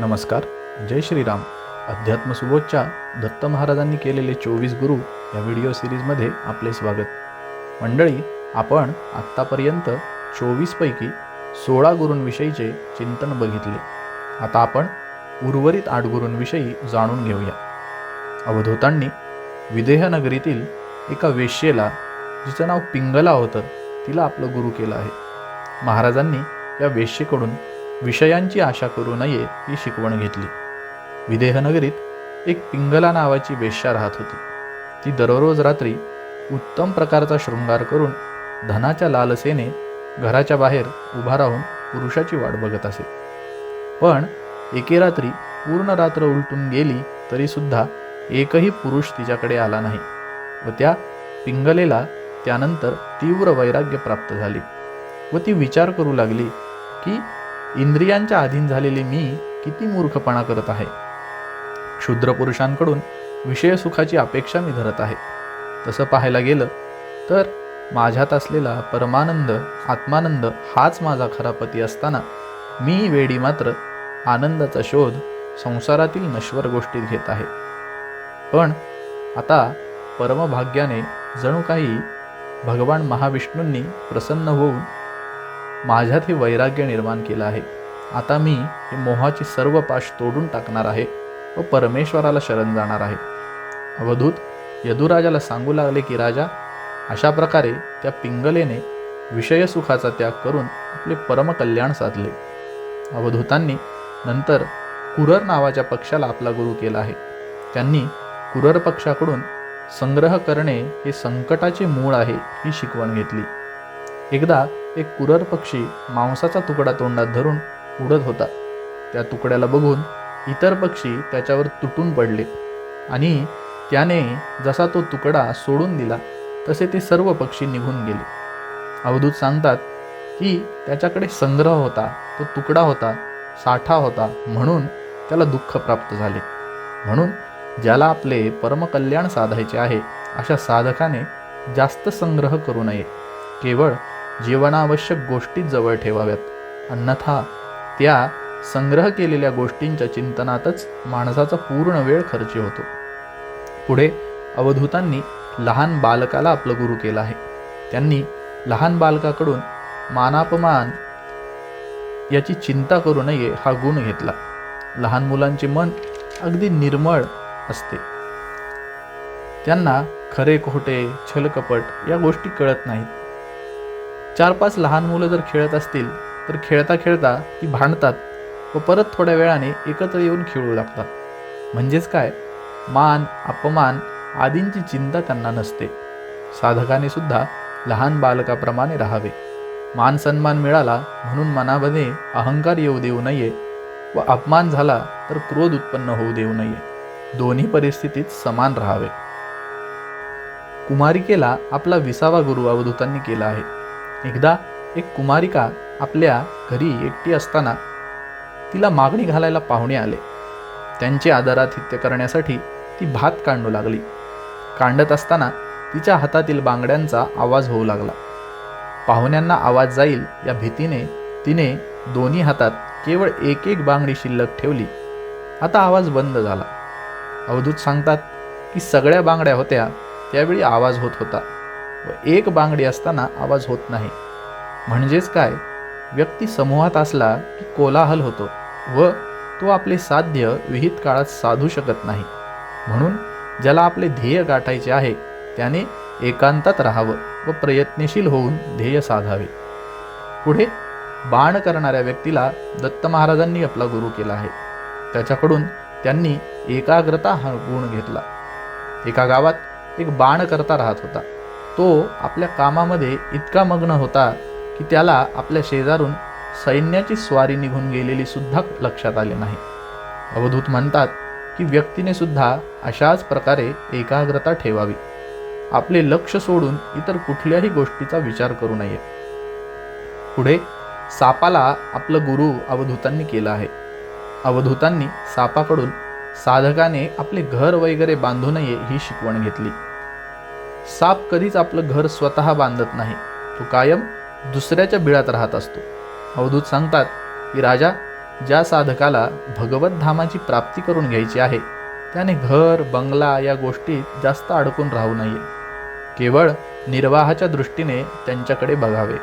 नमस्कार जय श्रीराम. अध्यात्म सुबोधच्या दत्त महाराजांनी केलेले चोवीस गुरु या व्हिडिओ सिरीजमध्ये आपले स्वागत. मंडळी आपण आत्तापर्यंत चोवीसपैकी सोळा गुरूंविषयीचे चिंतन बघितले. आता आपण उर्वरित आठ गुरूंविषयी जाणून घेऊया. अवधूतांनी विदेहनगरीतील एका वेश्येला जिचं नाव पिंगला होतं तिला आपलं गुरु केलं आहे. महाराजांनी या वेश्येकडून विषयांची आशा करू नये ही शिकवण घेतली. विदेहनगरीत एक पिंगला नावाची वेश्या राहत होती. ती दररोज रात्री उत्तम प्रकारचा शृंगार करून धनाच्या लालसेने घराच्या बाहेर उभा राहून पुरुषाची वाट बघत असे. पण एके रात्री पूर्ण रात्र उलटून गेली तरीसुद्धा एकही पुरुष तिच्याकडे आला नाही व त्या पिंगलेला त्यानंतर तीव्र वैराग्य प्राप्त झाले व ती विचार करू लागली की इंद्रियांच्या अधीन झालेले मी किती मूर्खपणा करत आहे? क्षुद्र पुरुषांकडून विषयसुखाची अपेक्षा मी धरत आहे. तसं पाहायला गेलं तर माझ्यात असलेला परमानंद आत्मानंद हाच माझा खरा पती असताना मी वेडी मात्र आनंदाचा शोध संसारातील नश्वर गोष्टीत घेत आहे. पण आता परमभाग्याने जणू काही भगवान महाविष्णूंनी प्रसन्न होऊन माझ्यात हे वैराग्य निर्माण केलं आहे. आता मी हे मोहाची सर्व पाश तोडून टाकणार आहे व परमेश्वराला शरण जाणार आहे. अवधूत यदुराजाला सांगू लागले की राजा अशा प्रकारे त्या पिंगलेने विषयसुखाचा त्याग करून आपले परमकल्याण साधले. अवधूतांनी नंतर कुरर नावाच्या पक्षाला आपला गुरु केला आहे. त्यांनी कुरर पक्षाकडून संग्रह करणे हे संकटाचे मूळ आहे ही शिकवण घेतली. एकदा एक कुरर पक्षी मांसाचा तुकडा तोंडात धरून उडत होता. त्या तुकड्याला बघून इतर पक्षी त्याच्यावर तुटून पडले आणि त्याने जसा तो तुकडा सोडून दिला तसे ते सर्व पक्षी निघून गेले. अवधूत सांगतात की त्याच्याकडे संग्रह होता तो तुकडा होता साठा होता म्हणून त्याला दुःख प्राप्त झाले. म्हणून ज्याला आपले परमकल्याण साधायचे आहे अशा साधकाने जास्त संग्रह करू नये. केवळ जीवनावश्यक गोष्टी जवळ ठेवाव्यात. अन्यथा त्या संग्रह केलेल्या गोष्टींच्या चिंतनातच माणसाचा पूर्ण वेळ खर्ची होतो. पुढे अवधूतांनी लहान बालकाला आपलं गुरु केलं आहे. त्यांनी लहान बालकाकडून मानापमान याची चिंता करू नये हा गुण घेतला. लहान मुलांचे मन अगदी निर्मळ असते. त्यांना खरे खोटे छलकपट या गोष्टी कळत नाहीत. चार पाच लहान मुलं जर खेळत असतील तर खेळता खेळता ती भांडतात व परत थोड्या वेळाने एकत्र येऊन खेळू लागतात. म्हणजेच काय? मान अपमान आदींची चिंता त्यांना नसते. साधकाने सुद्धा लहान बालकाप्रमाणे राहावे. मान सन्मान मिळाला म्हणून मनामध्ये अहंकार येऊ देऊ नये व अपमान झाला तर क्रोध उत्पन्न होऊ देऊ नये. दोन्ही परिस्थितीत समान राहावे. कुमारिकेला आपला विसावा गुरु अवधूतांनी केला आहे. एकदा एक कुमारिका आपल्या घरी एकटी असताना तिला मागणी घालायला पाहुणे आले. त्यांचे आदरातिथ्य करण्यासाठी ती भात काढू लागली. कांडत असताना तिच्या हातातील बांगड्यांचा आवाज होऊ लागला. पाहुण्यांना आवाज जाईल या भीतीने तिने दोन्ही हातात केवळ एक एक बांगडी शिल्लक ठेवली. आता आवाज बंद झाला. अवधूत सांगतात की सगळ्या बांगड्या होत्या त्यावेळी आवाज होत होता. व एक बांगडी असताना आवाज होत नाही. म्हणजेच काय? व्यक्ती समूहात असला की कोलाहल होतो व तो आपले साध्य विहित काळात साधू शकत नाही. म्हणून ज्याला आपले ध्येय गाठायचे आहे त्याने एकांतात राहावं व प्रयत्नशील होऊन ध्येय साधावे. पुढे बाण करणाऱ्या व्यक्तीला दत्त महाराजांनी आपला गुरु केला आहे. त्याच्याकडून त्यांनी एकाग्रता हा गुण घेतला. एका गावात एक बाण करता राहत होता. तो आपल्या कामामध्ये इतका मग्न होता की त्याला आपल्या शेजारून सैन्याची स्वारी निघून गेलेली सुद्धा लक्षात आले नाही. अवधूत म्हणतात की व्यक्तीने सुद्धा अशाच प्रकारे एकाग्रता ठेवावी. आपले लक्ष सोडून इतर कुठल्याही गोष्टीचा विचार करू नये. पुढे सापाला आपलं गुरु अवधूतांनी केलं आहे. अवधूतांनी सापाकडून साधकाने आपले घर वगैरे बांधू नये ही शिकवण घेतली. साप कधीच आपलं घर स्वतः बांधत नाही. तो कायम दुसऱ्याच्या बिळात राहत असतो. अवधूत सांगतात की राजा ज्या साधकाला भगवत धामाची प्राप्ती करून घ्यायची आहे त्याने घर बंगला या गोष्टीत जास्त अडकून राहू नये. केवळ निर्वाहाच्या दृष्टीने त्यांच्याकडे बघावे.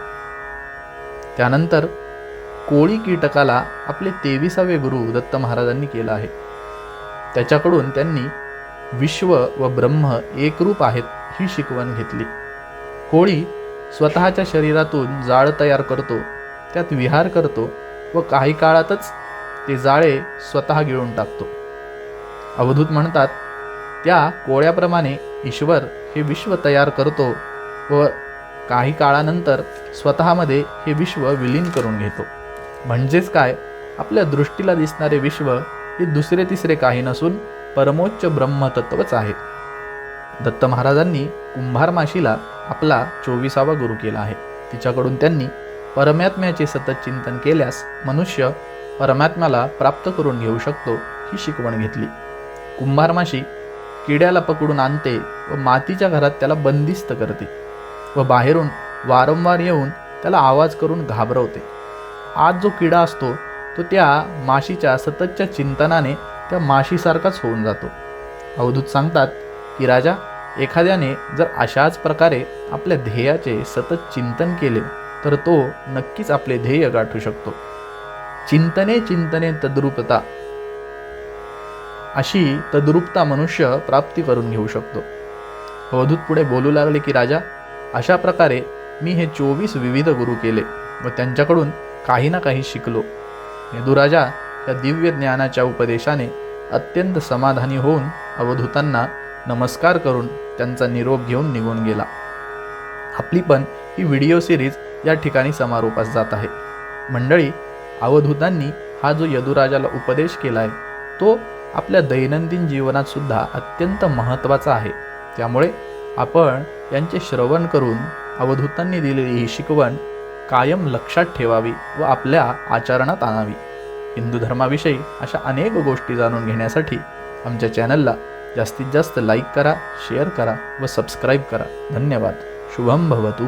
त्यानंतर कोळी कीटकाला आपले तेविसावे गुरु दत्त महाराजांनी केलं आहे. त्याच्याकडून त्यांनी विश्व व ब्रह्म एकरूप आहेत ही शिकवण घेतली. कोळी स्वतःच्या शरीरातून जाळ तयार करतो त्यात विहार करतो व काही काळातच ते जाळे स्वतः गिळून टाकतो. अवधूत म्हणतात त्या कोळ्याप्रमाणे ईश्वर हे विश्व तयार करतो व काही काळानंतर स्वतःमध्ये हे विश्व विलीन करून घेतो. म्हणजेच काय? आपल्या दृष्टीला दिसणारे विश्व हे दुसरे तिसरे काही नसून परमोच्च ब्रह्मतत्वच आहे. दत्त महाराजांनी कुंभार माशीला आपला चोवीसावा गुरु केला आहे. तिच्याकडून त्यांनी परमात्म्याचे सतत चिंतन केल्यास मनुष्य परमात्म्याला प्राप्त करून घेऊ शकतो ही शिकवण घेतली. कुंभार माशी किड्याला पकडून आणते व मातीच्या घरात त्याला बंदिस्त करते व बाहेरून वारंवार येऊन त्याला आवाज करून घाबरवते. आज जो किडा असतो तो त्या माशीच्या सततच्या चिंतनाने त्या माशीसारखाच होऊन जातो. अवधूत सांगतात की राजा एखाद्याने जर अशाच प्रकारे आपल्या ध्येयाचे सतत चिंतन केले तर तो नक्कीच आपले ध्येय गाठू शकतो. चिंतने चिंतने तद्रुपता. अशी तद्रुपता मनुष्य प्राप्ती करून घेऊ शकतो. अवधूत पुढे बोलू लागले की राजा अशा प्रकारे मी हे चोवीस विविध गुरु केले व त्यांच्याकडून काही ना काही शिकलो. यदुराजा या दिव्य ज्ञानाच्या उपदेशाने अत्यंत समाधानी होऊन अवधूतांना नमस्कार करून त्यांचा निरोप घेऊन निघून गेला. आपली पण ही व्हिडिओ सिरीज या ठिकाणी समारोपास जात आहे. मंडळी अवधूतांनी हा जो यदुराजाला उपदेश केला आहे तो आपल्या दैनंदिन जीवनात सुद्धा अत्यंत महत्त्वाचा आहे. त्यामुळे आपण यांचे श्रवण करून अवधूतांनी दिलेली ही शिकवण कायम लक्षात ठेवावी व आपल्या आचरणात आणावी. हिंदू धर्माविषयी अशा अनेक गोष्टी जाणून घेण्यासाठी आमच्या चॅनलला जास्तीत जास्त लाईक करा शेअर करा व सबस्क्राईब करा. धन्यवाद. शुभम भवतू.